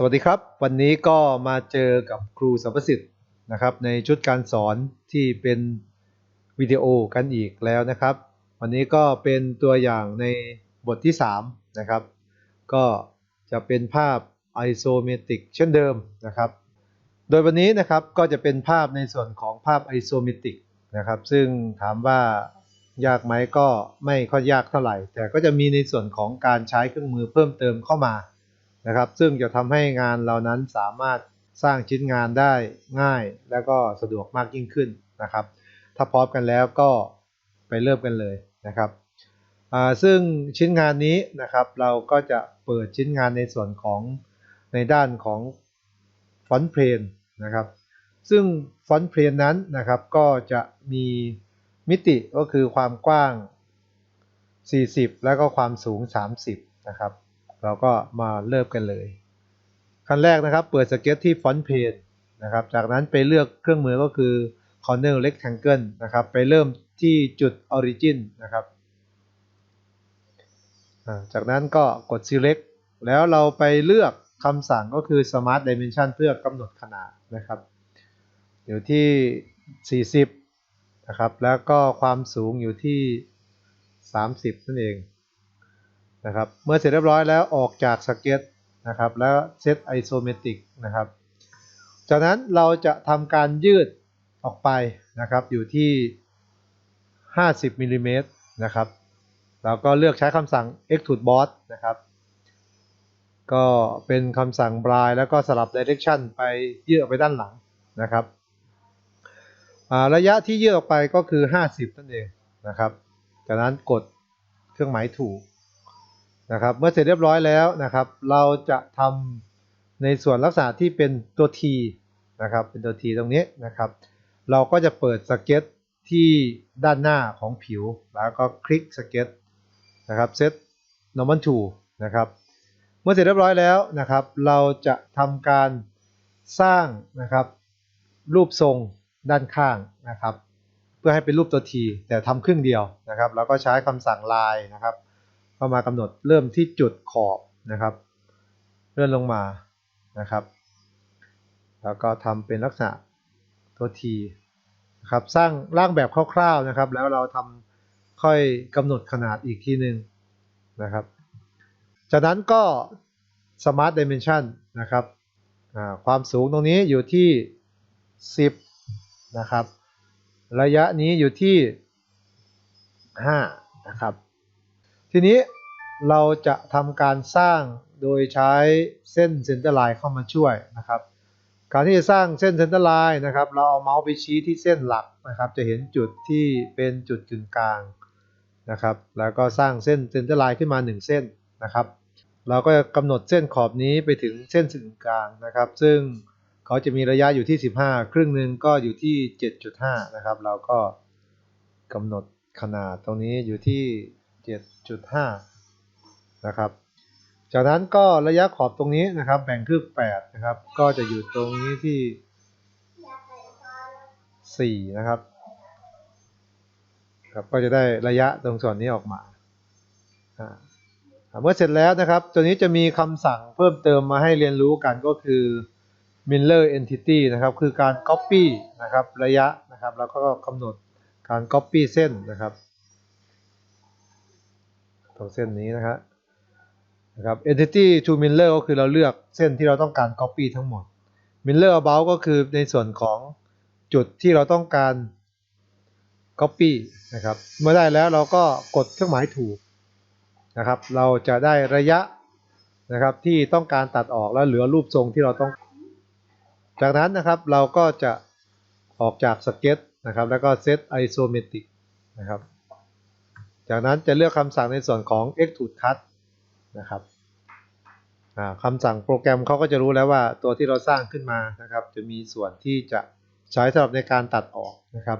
สวัสดีครับ วันนี้ก็มาเจอกับครูสัมประสิทธิ์นะครับ ในชุดการสอนที่เป็นวิดีโอกันอีกแล้วนะครับ วันนี้ก็เป็นตัวอย่างในบทที่ 3 นะครับ ก็จะเป็นภาพ isometric เช่นเดิมนะครับ โดยวันนี้นะครับก็จะเป็นภาพในส่วนของภาพ isometric นะครับ ซึ่งถามว่ายากไหมก็ไม่ค่อยยากเท่าไหร่ แต่ก็จะมีในส่วนของการใช้เครื่องมือเพิ่มเติมเข้ามา นะครับ ซึ่งจะทำให้งานเรานั้นสามารถสร้างชิ้นงานได้ง่าย และก็สะดวกมากยิ่งขึ้นนะครับ ถ้าพร้อมกันแล้วก็ไปเริ่มกันเลยนะครับซึ่งชิ้นงานนี้นะครับเราก็จะเปิดชิ้นงานในส่วนของในด้านของฟอนต์เพลนนะครับ ซึ่งฟอนต์เพลนนั้นนะครับก็จะมีมิติก็คือความกว้าง 40 แล้วก็ความสูง 30 นะครับ เราก็มาเริ่มกันเลยขั้นแรกนะครับ เปิดสเก็ตที่ฟอนต์เพจนะครับ จากนั้นไปเลือกเครื่องมือก็คือ corner rectangle นะครับ ไปเริ่มที่จุด origin นะครับ จากนั้นก็กด select แล้วเราไปเลือกคำสั่งก็คือ smart dimension เพื่อกำหนดขนาดนะครับ อยู่ที่ 40 นะครับ แล้วก็ความสูงอยู่ที่ 30 นั่นเอง นะครับ เมื่อเสร็จเรียบร้อยแล้วออกจากสเก็ตนะครับแล้วเซตไอโซเมตริกนะครับ จากนั้นเราจะทำการยืดออกไปนะครับอยู่ที่ 50มิลลิเมตรนะครับเราก็เลือกใช้คำสั่ง extrude boss นะครับ ก็เป็นคำสั่ง blind แล้วก็สลับ direction ไปยืดออกไปด้านหลังนะครับระยะที่ยืดออกไปก็คือ 50นั่นเองนะครับ จากนั้นกดเครื่องหมายถูก นะครับ เมื่อเสร็จเรียบร้อยแล้วนะครับ เราจะทำในส่วนลักษณะที่เป็นตัว T นะครับ เป็นตัว T ตรงนี้นะครับ เราก็จะเปิดสเก็ตที่ด้านหน้าของผิว แล้วก็คลิกสเก็ตนะครับเซต normal to นะครับ เมื่อเสร็จเรียบร้อยแล้วนะครับ เราจะทำการสร้างนะครับ รูปทรงด้านข้างนะครับ เพื่อให้เป็นรูปตัว T แต่ทำครึ่งเดียวนะครับเราก็ใช้คำสั่งลายนะครับ เขามากำหนดเริ่มที่จุดขอบนะครับ เลื่อนลงมานะครับ แล้วก็ทำเป็นลักษณะตัวทีนะครับสร้างร่างแบบคร่าวๆนะครับ แล้วเราทำค่อยกำหนดขนาดอีกทีหนึ่งนะครับ จากนั้นก็ Smart Dimension นะครับความสูงตรงนี้อยู่ที่ 10 นะครับ ระยะนี้อยู่ที่ 5 นะครับ ทีนี้เราจะทำการสร้างโดยใช้เส้นเซนเตอร์ไลน์เข้ามาช่วยนะครับการที่จะสร้างเส้นเซนเตอร์ไลน์นะครับ เราเอาเมาส์ไปชี้ที่เส้นหลักนะครับ จะเห็นจุดที่เป็นจุดกึ่งกลางนะครับ แล้วก็สร้างเส้นเซนเตอร์ไลน์ขึ้นมา 1 เส้นนะครับ เราก็จะกำหนดเส้นขอบนี้ไปถึงเส้นศูนย์กลางนะครับ ซึ่งเขาจะมีระยะอยู่ที่ 15 ครึ่งหนึ่งก็อยู่ที่ 7.5 นะครับ เราก็กำหนดขนาดตรงนี้อยู่ที่ 7.5 นะครับ จากนั้นก็ระยะขอบตรงนี้นะครับ แบ่งครึ่ง8นะครับ ก็จะอยู่ตรงนี้ที่ 4 นะครับครับ ก็จะได้ระยะตรงส่วนนี้ออกมาเมื่อเสร็จแล้วนะครับ ตัวนี้จะมีคำสั่งเพิ่มเติมมาให้เรียนรู้กันก็คือ Miller Entity นะครับ คือการ Copy นะครับ ระยะนะครับ แล้วก็กำหนดการ Copy เส้นนะครับ ตรงเส้นนี้นะครับนะครับ entity to miller ก็คือเราเลือกเส้นที่เราต้องการ copy ทั้งหมด miller about ก็คือในส่วนของจุดที่เราต้องการ copy นะครับ เมื่อได้แล้วเราก็กดเครื่องหมายถูกนะครับ เราจะได้ระยะนะครับที่ต้องการตัดออกแล้วเหลือรูปทรงที่เราต้อง จากนั้นนะครับเราก็จะออกจากสเก็ตนะครับ แล้วก็เซต isometric นะครับ จากนั้นจะเลือกคำสั่งในส่วนของ extrude cut นะครับคำสั่งโปรแกรมเขาก็จะรู้แล้วว่าตัวที่เราสร้างขึ้นมานะครับ จะมีส่วนที่จะใช้สำหรับในการตัดออกนะครับ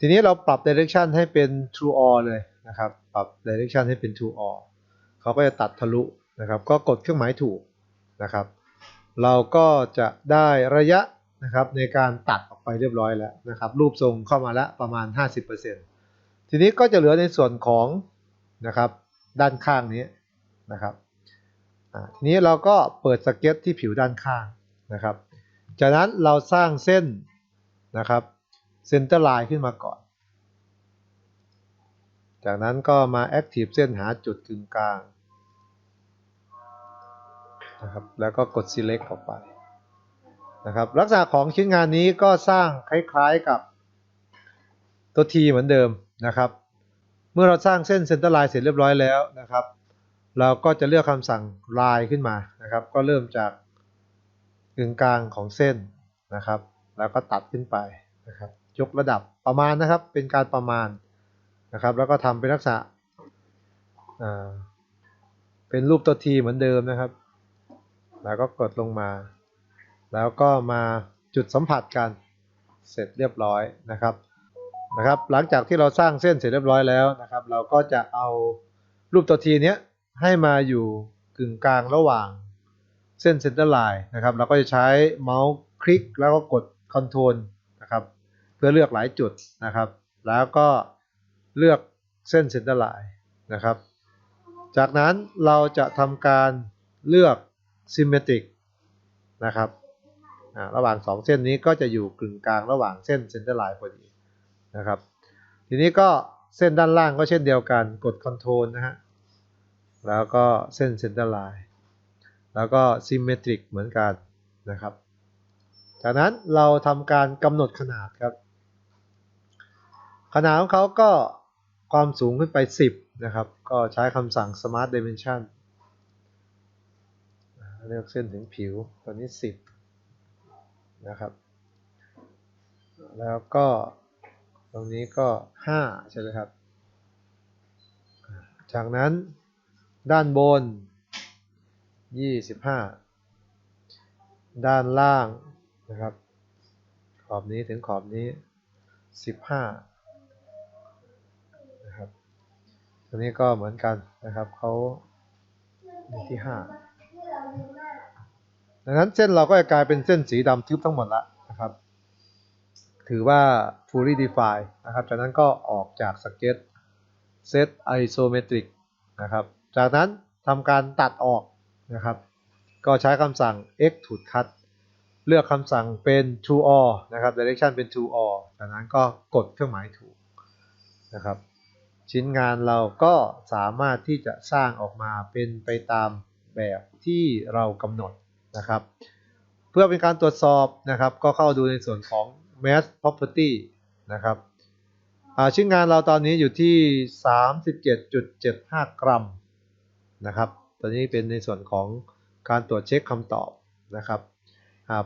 ทีนี้เราปรับ direction ให้เป็น true all เลยนะครับ ปรับ direction ให้เป็น true all เขาก็จะตัดทะลุนะครับ ก็กดเครื่องหมายถูกนะครับ เราก็จะได้ระยะนะครับในการตัดออกไปเรียบร้อยแล้วนะครับ รูปทรงเข้ามาแล้วประมาณ 50% ทีนี้ก็จะเหลือในส่วนของนะครับด้านข้างนี้นะครับทีนี้เราก็เปิดสเก็ตที่ผิวด้านข้างนะครับ จากนั้นเราสร้างเส้นนะครับเซนเตอร์ไลน์ขึ้นมาก่อน จากนั้นก็มา Active เส้นหาจุดกึ่งกลางนะครับแล้วก็กด Select ออกไปนะครับลักษณะของชิ้นงานนี้ก็สร้างคล้ายๆกับตัว T เหมือนเดิม นะครับ เมื่อเราสร้างเส้นเซนเตอร์ไลน์เสร็จเรียบร้อยแล้วนะครับ เราก็จะเลือกคำสั่ง line ขึ้นมานะครับ ก็เริ่มจากกึ่งกลางของเส้นนะครับ แล้วก็ตัดขึ้นไปนะครับ ยกระดับประมาณนะครับ เป็นการประมาณนะครับ แล้วก็ทำเป็นลักษณะอ่าเป็นรูปตัวทีเหมือนเดิมนะครับ แล้วก็กดลงมา แล้วก็มาจุดสัมผัสกัน เสร็จเรียบร้อยนะครับ นะครับ หลังจากที่เราสร้างเส้นเสร็จเรียบร้อยแล้วนะครับ เราก็จะเอารูปตัวทีเนี้ยให้มาอยู่กึ่งกลางระหว่างเส้นเซนเตอร์ไลน์นะครับ เราก็จะใช้เมาส์คลิกแล้วก็กดคอนโทรลนะครับเพื่อเลือกหลายจุดนะครับ แล้วก็เลือกเส้นเซนเตอร์ไลน์นะครับ จากนั้นเราจะทำการเลือก Symmetric นะครับระหว่าง 2 เส้นนี้ก็จะอยู่กึ่งกลางระหว่างเส้นเซนเตอร์ไลน์พอดี นะครับ ทีนี้ก็เส้นด้านล่างก็เช่นเดียวกันกด Ctrl นะฮะ แล้วก็เส้นเซนเตอร์ไลน์แล้วก็ Symmetric เหมือนกันนะครับ จากนั้นเราทำการกำหนดขนาดครับ ขนาดของเขาก็ความสูงขึ้นไป 10 นะครับ ก็ใช้คำสั่ง Smart Dimension เลือกเส้นถึงผิวตัวนี้ 10 นะครับ แล้วก็ ตรงนี้ก็5ใช่ไหมครับ จากนั้นด้านบน 25 ด้านล่างนะครับ ขอบนี้ถึงขอบนี้ 15นะครับตัวนี้ก็เหมือนกันนะครับเขาที่5ดังนั้นเส้นเราก็จะกลายเป็นเส้นสีดำทึบทั้งหมดละ ถือว่า fully defined นะครับ จากนั้นก็ออกจากสเก็ต set isometric นะครับ จากนั้นทำการตัดออกนะครับ ก็ใช้คำสั่ง extrude cut เลือกคำสั่งเป็น to all นะครับ direction เป็น to all จากนั้นก็กดเครื่องหมายถูกนะครับ ชิ้นงานเราก็สามารถที่จะสร้างออกมาเป็นไปตามแบบที่เรากำหนดนะครับ เพื่อเป็นการตรวจสอบนะครับ ก็เข้าดูในส่วนของ mass property นะครับชิ้นงานเราตอนนี้อยู่ที่ 37.75 กรัมนะครับ ตอนนี้เป็นในส่วนของการตรวจเช็คคำตอบนะครับ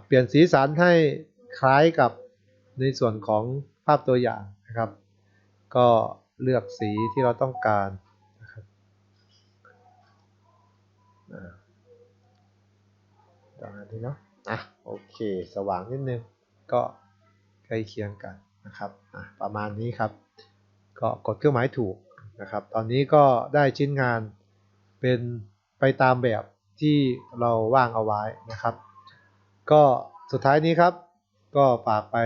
เปลี่ยนสีสันให้คล้ายกับในส่วนของภาพตัวอย่างนะครับ ก็เลือกสีที่เราต้องการนะครับอ่ามนี้เนาะ อะโอเค สว่างนิดนึงก็ ใกล้เคียงกันนะครับประมาณนี้ครับ ก็กดเครื่องหมายถูกนะครับ ตอนนี้ก็ได้ชิ้นงานเป็นไปตามแบบที่เราว่างเอาไว้นะครับ ก็สุดท้ายนี้ครับ ก็ฝากไป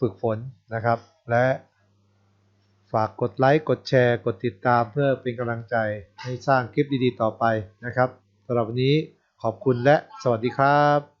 ฝึกฝนนะครับ และฝากกดไลค์ กดแชร์ กดติดตามเพื่อเป็นกำลังใจให้สร้างคลิปดีๆต่อไปนะครับสำหรับวันนี้ขอบคุณและสวัสดีครับ